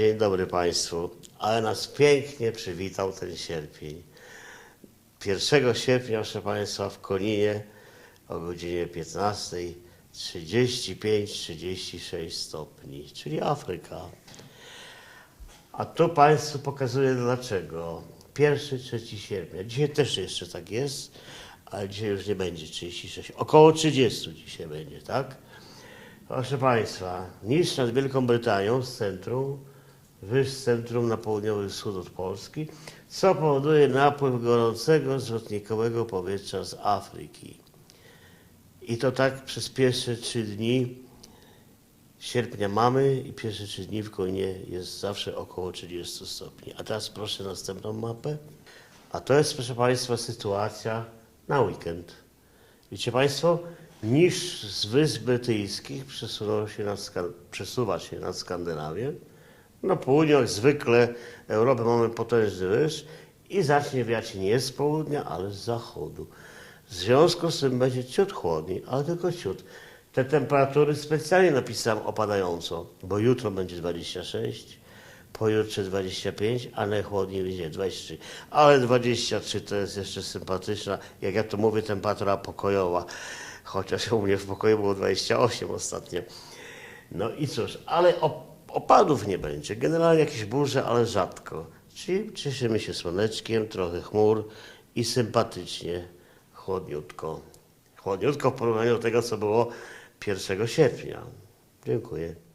Dzień dobry Państwu. Ale nas pięknie przywitał ten sierpień. 1 sierpnia, proszę Państwa, w Koninie o godzinie 15 35-36 stopni, czyli Afryka. A tu Państwu pokazuję dlaczego. 1-3 sierpnia. Dzisiaj też jeszcze tak jest, ale dzisiaj już nie będzie 36. Około 30 dzisiaj będzie, tak? Proszę Państwa, niż nad Wielką Brytanią z centrum, wyż centrum na południowy wschód od Polski, co powoduje napływ gorącego, zwrotnikowego powietrza z Afryki. I to tak przez pierwsze trzy dni sierpnia mamy i pierwsze trzy dni w Koninie jest zawsze około 30 stopni. A teraz proszę następną mapę. A to jest, proszę Państwa, sytuacja na weekend. Wiecie Państwo, niż z Wysp Brytyjskich przesuwa się nad Skandynawię. Na południu, jak zwykle, Europy mamy potężny wyż i zacznie wiać nie z południa, ale z zachodu. W związku z tym będzie ciut chłodniej, ale tylko ciut. Te temperatury specjalnie napisałem opadająco, bo jutro będzie 26, pojutrze 25, a najchłodniej będzie 23. Ale 23 to jest jeszcze sympatyczna, jak ja to mówię, temperatura pokojowa. Chociaż u mnie w pokoju było 28 ostatnio. No i cóż, ale opadów nie będzie. Generalnie jakieś burze, ale rzadko. Czyli cieszymy się słoneczkiem, trochę chmur i sympatycznie, chłodniutko. Chłodniutko w porównaniu do tego, co było 1 sierpnia. Dziękuję.